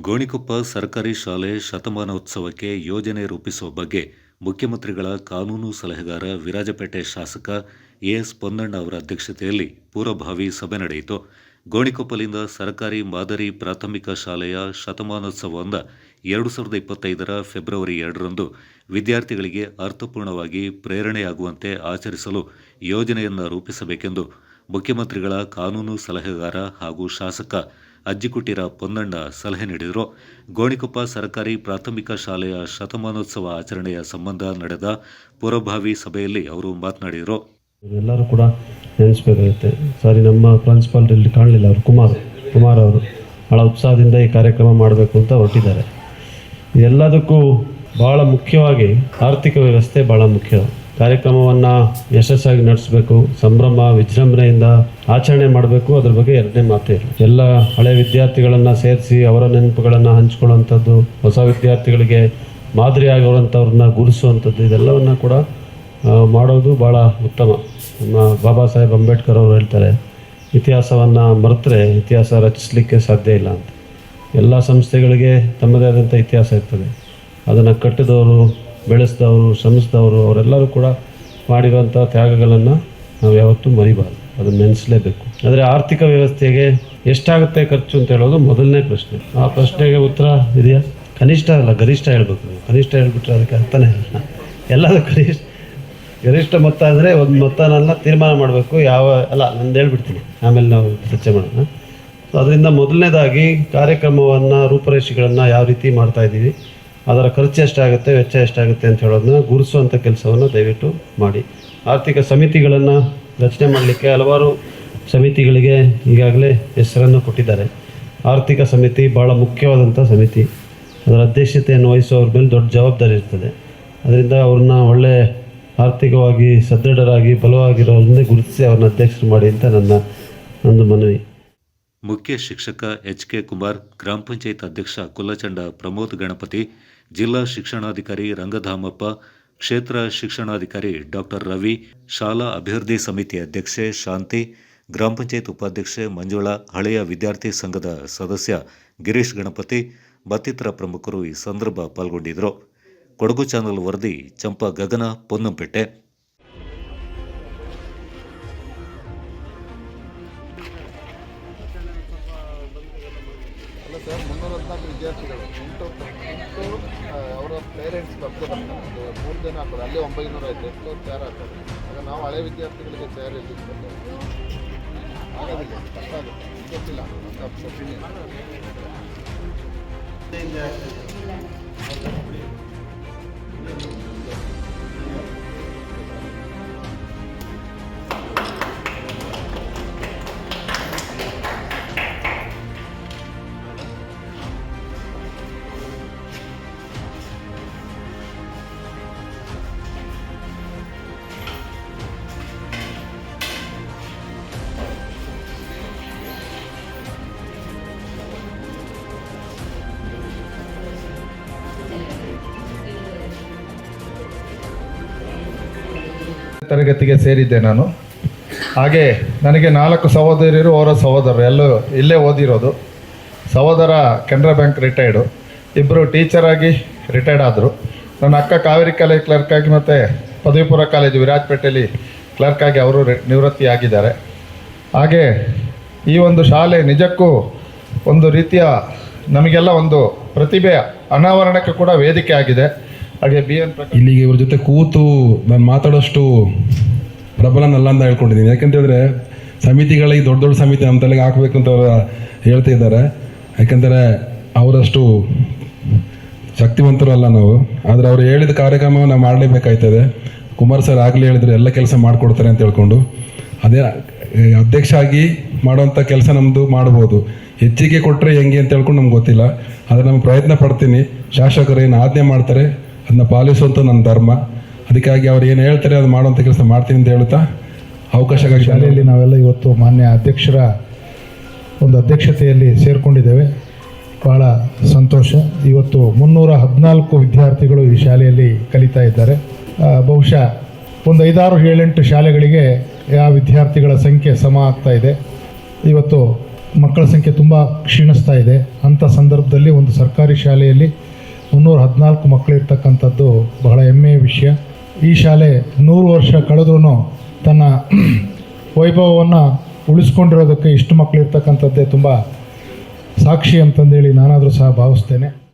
ಗೋಣಿಕೊಪ್ಪ ಸರ್ಕಾರಿ ಶಾಲೆ ಶತಮಾನೋತ್ಸವಕ್ಕೆ ಯೋಜನೆ ರೂಪಿಸುವ ಬಗ್ಗೆ ಮುಖ್ಯಮಂತ್ರಿಗಳ ಕಾನೂನು ಸಲಹೆಗಾರ ವಿರಾಜಪೇಟೆ ಶಾಸಕ ಎಎಸ್ ಪೊನ್ನಣ್ಣ ಅವರ ಅಧ್ಯಕ್ಷತೆಯಲ್ಲಿ ಪೂರ್ವಭಾವಿ ಸಭೆ ನಡೆಯಿತು. ಗೋಣಿಕೊಪ್ಪಲಿಂದ ಸರ್ಕಾರಿ ಮಾದರಿ ಪ್ರಾಥಮಿಕ ಶಾಲೆಯ ಶತಮಾನೋತ್ಸವವನ್ನು ಎರಡು ಸಾವಿರದ ಇಪ್ಪತ್ತೈದರ ಫೆಬ್ರವರಿ ಎರಡರಂದು ವಿದ್ಯಾರ್ಥಿಗಳಿಗೆ ಅರ್ಥಪೂರ್ಣವಾಗಿ ಪ್ರೇರಣೆಯಾಗುವಂತೆ ಆಚರಿಸಲು ಯೋಜನೆಯನ್ನು ರೂಪಿಸಬೇಕೆಂದು ಮುಖ್ಯಮಂತ್ರಿಗಳ ಕಾನೂನು ಸಲಹೆಗಾರ ಹಾಗೂ ಶಾಸಕ ಅಜ್ಜಿಕುಟೀರ ಪೊನ್ನಣ್ಣ ಸಲಹೆ ನೀಡಿದರು. ಗೋಣಿಕೊಪ್ಪ ಸರ್ಕಾರಿ ಪ್ರಾಥಮಿಕ ಶಾಲೆಯ ಶತಮಾನೋತ್ಸವ ಆಚರಣೆಯ ಸಂಬಂಧ ನಡೆದ ಪೂರ್ವಭಾವಿ ಸಭೆಯಲ್ಲಿ ಅವರು ಮಾತನಾಡಿದರು. ಎಲ್ಲರೂ ಕೂಡ ನೆನೆಸ್ಬೇಕಾಗುತ್ತೆ. ಸಾರಿ, ನಮ್ಮ ಪ್ರಾನ್ಸಿಪಾಲ್ ಇಲ್ಲಿ ಕಾಣಲಿಲ್ಲ ಅವರು, ಕುಮಾರ್ ಕುಮಾರ್ ಅವರು. ಭಾಳ ಉತ್ಸಾಹದಿಂದ ಈ ಕಾರ್ಯಕ್ರಮ ಮಾಡಬೇಕು ಅಂತ ಹೊರಟಿದ್ದಾರೆ. ಎಲ್ಲದಕ್ಕೂ ಬಹಳ ಮುಖ್ಯವಾಗಿ ಆರ್ಥಿಕ ವ್ಯವಸ್ಥೆ ಬಹಳ ಮುಖ್ಯ. ಕಾರ್ಯಕ್ರಮವನ್ನು ಯಶಸ್ಸಾಗಿ ನಡೆಸಬೇಕು, ಸಂಭ್ರಮ, ವಿಜೃಂಭಣೆಯಿಂದ ಆಚರಣೆ ಮಾಡಬೇಕು, ಅದ್ರ ಬಗ್ಗೆ ಎರಡನೇ ಮಾತೇ ಎಲ್ಲ ಹಳೆ ವಿದ್ಯಾರ್ಥಿಗಳನ್ನು ಸೇರಿಸಿ ಅವರ ನೆನಪುಗಳನ್ನು ಹಂಚ್ಕೊಳ್ಳುವಂಥದ್ದು, ಹೊಸ ವಿದ್ಯಾರ್ಥಿಗಳಿಗೆ ಮಾದರಿಯಾಗಿರುವಂಥವ್ರನ್ನ ಗುರುಸುವಂಥದ್ದು, ಇದೆಲ್ಲವನ್ನು ಕೂಡ ಮಾಡೋದು ಭಾಳ ಉತ್ತಮ. ನಮ್ಮ ಬಾಬಾ ಸಾಹೇಬ್ ಅಂಬೇಡ್ಕರ್ ಅವರು ಹೇಳ್ತಾರೆ, ಇತಿಹಾಸವನ್ನು ಮರೆತರೆ ಇತಿಹಾಸ ರಚಿಸಲಿಕ್ಕೆ ಸಾಧ್ಯ ಇಲ್ಲ ಅಂತ. ಎಲ್ಲ ಸಂಸ್ಥೆಗಳಿಗೆ ತಮ್ಮದೇ ಆದಂಥ ಇತಿಹಾಸ ಇರ್ತದೆ. ಅದನ್ನು ಕಟ್ಟಿದವರು ಬೆಳೆಸಿದವರು ಶ್ರಮಿಸಿದವರು ಅವರೆಲ್ಲರೂ ಕೂಡ ಮಾಡಿರುವಂಥ ತ್ಯಾಗಗಳನ್ನು ನಾವು ಯಾವತ್ತೂ ಮರಿಬಾರ್ದು. ಅದನ್ನು ನೆನೆಸಲೇಬೇಕು. ಆದರೆ ಆರ್ಥಿಕ ವ್ಯವಸ್ಥೆಗೆ ಎಷ್ಟಾಗುತ್ತೆ ಖರ್ಚು ಅಂತ ಹೇಳೋದು ಮೊದಲನೇ ಪ್ರಶ್ನೆ. ಆ ಪ್ರಶ್ನೆಗೆ ಉತ್ತರ ಇದೆಯಾ? ಕನಿಷ್ಠ ಅಲ್ಲ, ಗರಿಷ್ಠ ಹೇಳ್ಬೇಕು ನೀವು. ಕನಿಷ್ಠ ಹೇಳ್ಬಿಟ್ರೆ ಅದಕ್ಕೆ ಅರ್ಥನೇ ಇಲ್ಲ. ಎಲ್ಲದೂ ಕನಿಷ್ಠ, ಗರಿಷ್ಠ ಮೊತ್ತ ಅಂದರೆ ಒಂದು ಮೊತ್ತನೆಲ್ಲ ತೀರ್ಮಾನ ಮಾಡಬೇಕು. ಯಾವ, ಅಲ್ಲ ನಂದು ಹೇಳ್ಬಿಡ್ತೀನಿ. ಆಮೇಲೆ ನಾವು ಚರ್ಚೆ ಮಾಡೋಣ. ಸೊ, ಅದರಿಂದ ಮೊದಲನೇದಾಗಿ ಕಾರ್ಯಕ್ರಮವನ್ನು, ರೂಪರೇಷೆಗಳನ್ನು ಯಾವ ರೀತಿ ಮಾಡ್ತಾ ಇದ್ದೀವಿ? ಅದರ ಖರ್ಚು ಎಷ್ಟಾಗುತ್ತೆ ವೆಚ್ಚ ಎಷ್ಟಾಗುತ್ತೆ ಅಂತ ಹೇಳೋದನ್ನ ಗುರುಸುವಂಥ ಕೆಲಸವನ್ನು ದಯವಿಟ್ಟು ಮಾಡಿ. ಆರ್ಥಿಕ ಸಮಿತಿಗಳನ್ನು ರಚನೆ ಮಾಡಲಿಕ್ಕೆ ಹಲವಾರು ಸಮಿತಿಗಳಿಗೆ ಈಗಾಗಲೇ ಹೆಸರನ್ನು ಕೊಟ್ಟಿದ್ದಾರೆ. ಆರ್ಥಿಕ ಸಮಿತಿ ಭಾಳ ಮುಖ್ಯವಾದಂಥ ಸಮಿತಿ. ಅದರ ಅಧ್ಯಕ್ಷತೆಯನ್ನು ವಹಿಸುವವ್ರ ಮೇಲೆ ದೊಡ್ಡ ಜವಾಬ್ದಾರಿ ಇರ್ತದೆ. ಅದರಿಂದ ಅವ್ರನ್ನ ಒಳ್ಳೆ ಆರ್ಥಿಕವಾಗಿ ಸದೃಢರಾಗಿ, ಬಲವಾಗಿರೋದನ್ನೇ ಗುರುತಿಸಿ ಅವ್ರನ್ನ ಅಧ್ಯಕ್ಷರು ಮಾಡಿ ಅಂತ ನನ್ನ ಒಂದು ಮನವಿ. ಮುಖ್ಯ ಶಿಕ್ಷಕ ಎಚ್ ಕೆ ಕುಮಾರ್, ಗ್ರಾಮ ಪಂಚಾಯತ್ ಅಧ್ಯಕ್ಷ ಕುಲಚಂಡ ಪ್ರಮೋದ್ ಗಣಪತಿ, ಜಿಲ್ಲಾ ಶಿಕ್ಷಣಾಧಿಕಾರಿ ರಂಗಧಾಮಪ್ಪ, ಕ್ಷೇತ್ರ ಶಿಕ್ಷಣಾಧಿಕಾರಿ ಡಾಕ್ಟರ್ ರವಿ, ಶಾಲಾ ಅಭಿವೃದ್ಧಿ ಸಮಿತಿ ಅಧ್ಯಕ್ಷೆ ಶಾಂತಿ, ಗ್ರಾಮ ಪಂಚಾಯತ್ ಉಪಾಧ್ಯಕ್ಷೆ ಮಂಜುಳಾ, ಹಳೆಯ ವಿದ್ಯಾರ್ಥಿ ಸಂಘದ ಸದಸ್ಯ ಗಿರೀಶ್ ಗಣಪತಿ, ಮತ್ತಿತರ ಪ್ರಮುಖರು ಈ ಸಂದರ್ಭ ಪಾಲ್ಗೊಂಡಿದ್ದರು. ಕೊಡಗು ಚಾನಲ್ ವರದಿ, ಚಂಪಾ ಗಗನ, ಪೊನ್ನಂಪೇಟೆ. ಪೇರೆಂಟ್ಸ್ ಬರ್ತಾ ಬರ್ತಾರೆ ಒಂದು ಮೂರು ಜನ ಹಾಕೋದು ಅಲ್ಲೇ ಒಂಬೈನೂರ ಐದು ಎಷ್ಟೋ ಚೇರ್ ಹಾಕೋದು ಆಗ ನಾವು ಹಳೆ ವಿದ್ಯಾರ್ಥಿಗಳಿಗೆ ಚೇರ್ ಎಲ್ಲಿರ್ತಾರೆ ಆಗೋದಿಲ್ಲ ಕಷ್ಟ ಆಗುತ್ತೆ. ಗೊತ್ತಿಲ್ಲ. ಅಂತ ಒಪಿನಿಯನ್ ತರಗತಿಗೆ ಸೇರಿದ್ದೆ ನಾನು. ಹಾಗೆ ನನಗೆ ನಾಲ್ಕು ಸಹೋದರಿಯರು, ಅವರ ಸಹೋದರರು, ಎಲ್ಲೂ ಇಲ್ಲೇ ಓದಿರೋದು. ಸಹೋದರ ಕೆನರಾ ಬ್ಯಾಂಕ್ ರಿಟೈರ್ಡು ಇಬ್ಬರು ಟೀಚರಾಗಿ ರಿಟೈರ್ಡ್ ಆದರು. ನನ್ನ ಅಕ್ಕ ಕಾವೇರಿ ಕಾಲೇಜ್ ಕ್ಲರ್ಕ್ ಆಗಿ ಮತ್ತು ಪದವಿಪುರ ಕಾಲೇಜ್ ವಿರಾಜಪೇಟೆಯಲ್ಲಿ ಕ್ಲರ್ಕ್ ಆಗಿ ಅವರು ನಿವೃತ್ತಿ ಆಗಿದ್ದಾರೆ. ಹಾಗೆ ಈ ಒಂದು ಶಾಲೆ ನಿಜಕ್ಕೂ ಒಂದು ರೀತಿಯ ನಮಗೆಲ್ಲ ಒಂದು ಪ್ರತಿಭೆಯ ಅನಾವರಣಕ್ಕೆ ಕೂಡ ವೇದಿಕೆ ಆಗಿದೆ. ಇಲ್ಲಿಗೆ ಇವ್ರ ಜೊತೆ ಕೂತು ನಾನು ಮಾತಾಡೋಷ್ಟು ಪ್ರಬಲನಲ್ಲ ಅಂತ ಹೇಳ್ಕೊಂಡಿದ್ದೀನಿ. ಯಾಕಂತ ಹೇಳಿದ್ರೆ ಸಮಿತಿಗಳಿಗೆ ದೊಡ್ಡ ದೊಡ್ಡ ಸಮಿತಿ ನಮ್ಮ ತಲೆಗೆ ಹಾಕಬೇಕು ಅಂತ ಅವರು ಹೇಳ್ತಾ ಇದ್ದಾರೆ. ಯಾಕಂದರೆ ಅವರಷ್ಟು ಶಕ್ತಿವಂತರು ಅಲ್ಲ ನಾವು. ಆದರೆ ಅವರು ಹೇಳಿದ ಕಾರ್ಯಕ್ರಮವನ್ನು ನಾವು ಮಾಡಲೇಬೇಕಾಯ್ತದೆ. ಕುಮಾರ್ ಸರ್ ಆಗಲೇ ಹೇಳಿದ್ರು, ಎಲ್ಲ ಕೆಲಸ ಮಾಡಿಕೊಡ್ತಾರೆ ಅಂತ ಹೇಳ್ಕೊಂಡು. ಅದೇ ಅಧ್ಯಕ್ಷ ಆಗಿ ಮಾಡುವಂಥ ಕೆಲಸ ನಮ್ಮದು ಮಾಡ್ಬೋದು. ಹೆಚ್ಚಿಗೆ ಕೊಟ್ಟರೆ ಹೆಂಗೆ ಅಂತ ಹೇಳ್ಕೊಂಡು ನಮ್ಗೆ ಗೊತ್ತಿಲ್ಲ. ಆದರೆ ನಮ್ಗೆ ಪ್ರಯತ್ನ ಪಡ್ತೀನಿ. ಶಾಸಕರು ಏನು ಆಜ್ಞೆ ಮಾಡ್ತಾರೆ ಅದನ್ನ ಪಾಲಿಸುವಂಥ ನನ್ನ ಧರ್ಮ. ಅದಕ್ಕಾಗಿ ಅವ್ರು ಏನು ಹೇಳ್ತಾರೆ ಅದು ಮಾಡುವಂಥ ಕೆಲಸ ಮಾಡ್ತೀನಿ ಅಂತ ಹೇಳ್ತಾ ಅವಕಾಶಗಳ ಶಾಲೆಯಲ್ಲಿ ನಾವೆಲ್ಲ ಇವತ್ತು ಮಾನ್ಯ ಅಧ್ಯಕ್ಷರ ಒಂದು ಅಧ್ಯಕ್ಷತೆಯಲ್ಲಿ ಸೇರಿಕೊಂಡಿದ್ದೇವೆ. ಭಾಳ ಸಂತೋಷ. ಇವತ್ತು ಮುನ್ನೂರ ಹದಿನಾಲ್ಕು ವಿದ್ಯಾರ್ಥಿಗಳು ಈ ಶಾಲೆಯಲ್ಲಿ ಕಲಿತಾ ಇದ್ದಾರೆ. ಬಹುಶಃ ಒಂದು ಐದಾರು ಏಳೆಂಟು ಶಾಲೆಗಳಿಗೆ ಆ ವಿದ್ಯಾರ್ಥಿಗಳ ಸಂಖ್ಯೆ ಸಮ ಆಗ್ತಾ ಇದೆ. ಇವತ್ತು ಮಕ್ಕಳ ಸಂಖ್ಯೆ ತುಂಬ ಕ್ಷೀಣಿಸ್ತಾ ಇದೆ. ಅಂಥ ಸಂದರ್ಭದಲ್ಲಿ ಒಂದು ಸರ್ಕಾರಿ ಶಾಲೆಯಲ್ಲಿ ಮುನ್ನೂರ ಹದಿನಾಲ್ಕು ಮಕ್ಕಳಿರ್ತಕ್ಕಂಥದ್ದು ಬಹಳ ಹೆಮ್ಮೆಯ ವಿಷಯ. ಈ ಶಾಲೆ ನೂರು ವರ್ಷ ಕಳೆದ್ರೂ ತನ್ನ ವೈಭವವನ್ನು ಉಳಿಸ್ಕೊಂಡಿರೋದಕ್ಕೆ ಇಷ್ಟು ಮಕ್ಕಳು ಇರ್ತಕ್ಕಂಥದ್ದೇ ತುಂಬ ಸಾಕ್ಷಿ ಅಂತಂದೇಳಿ ನಾನಾದರೂ ಸಹ ಭಾವಿಸ್ತೇನೆ.